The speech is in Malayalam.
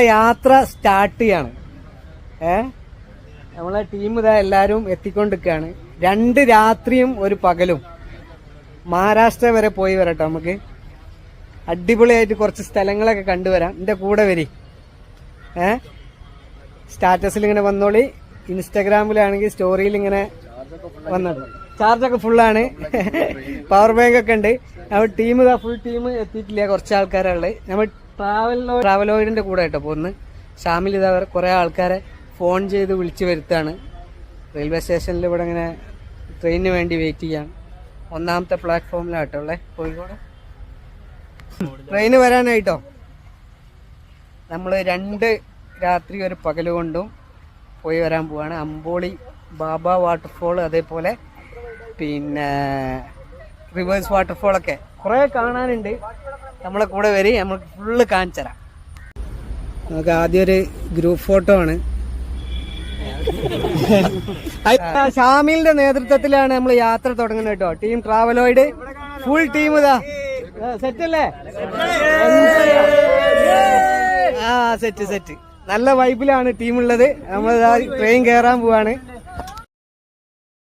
യാത്ര സ്റ്റാർട്ട് ചെയ്യാണ്. ഏ? നമ്മളെ ടീം ഇതാ എല്ലാരും എത്തിക്കൊണ്ടിരിക്കുകയാണ്. രണ്ട് രാത്രിയും ഒരു പകലും. മഹാരാഷ്ട്ര വരെ പോയി വരട്ടെ നമുക്ക്. അടിപൊളിയായിട്ട് കുറച്ച് സ്ഥലങ്ങളൊക്കെ കണ്ടുവരാം. എന്റെ കൂടെ വരി. ഏ? സ്റ്റാറ്റസിൽ ഇങ്ങനെ വന്നോളി. ഇൻസ്റ്റഗ്രാമിലാണെങ്കിൽ സ്റ്റോറിയിൽ ഇങ്ങനെ വന്നത്. ചാർജൊക്കെ ഫുള്ളാണ് പവർ ബാങ്ക് ഒക്കെ ഉണ്ട്. നമ്മൾ ടീം ഇതാ ഫുൾ ടീം എത്തിയിട്ടില്ല കുറച്ച് ആൾക്കാരുള്ളത് നമ്മൾ ട്രാവലോ ട്രാവലോയിഡിന്റെ കൂടെ കേട്ടോ പോകുന്നത് ഷാമിൽ ഇതാ കുറെ ആൾക്കാരെ ഫോൺ ചെയ്ത് വിളിച്ചു വരുത്താണ്. റെയിൽവേ സ്റ്റേഷനിൽ ഇവിടെ ഇങ്ങനെ ട്രെയിനിന് വേണ്ടി വെയിറ്റ് ചെയ്യാണ്. ഒന്നാമത്തെ പ്ലാറ്റ്ഫോമിലാട്ടോ അല്ലേ കോഴിക്കോട്. ട്രെയിന് വരാനായിട്ടോ? നമ്മൾ രണ്ട് രാത്രി ഒരു പകൽ കൊണ്ടും പോയി വരാൻ പോവാണ്. അമ്പോളി ബാബ വാട്ടർഫോൾ അതേപോലെ പിന്നെ റിവേഴ്സ് വാട്ടർഫോളൊക്കെ കുറേ കാണാനുണ്ട്. നമ്മളെ കൂടെ വരി നമ്മൾ ഫുള്ള് കാണിച്ചു തരാം നമുക്ക് ആദ്യം ഒരു ഗ്രൂപ്പ് ഫോട്ടോ ആണ്. ഷാമിലിന്റെ നേതൃത്വത്തിലാണ് നമ്മൾ യാത്ര തുടങ്ങുന്നത് കേട്ടോ. ടീം ട്രാവലോയിഡ് ഫുൾ ടീം ഇതാ. സെറ്റ് അല്ലേ? ആ സെറ്റ് സെറ്റ് നല്ല വൈബിലാണ് ടീമുള്ളത് നമ്മൾ ട്രെയിൻ കയറാൻ പോവാണ്.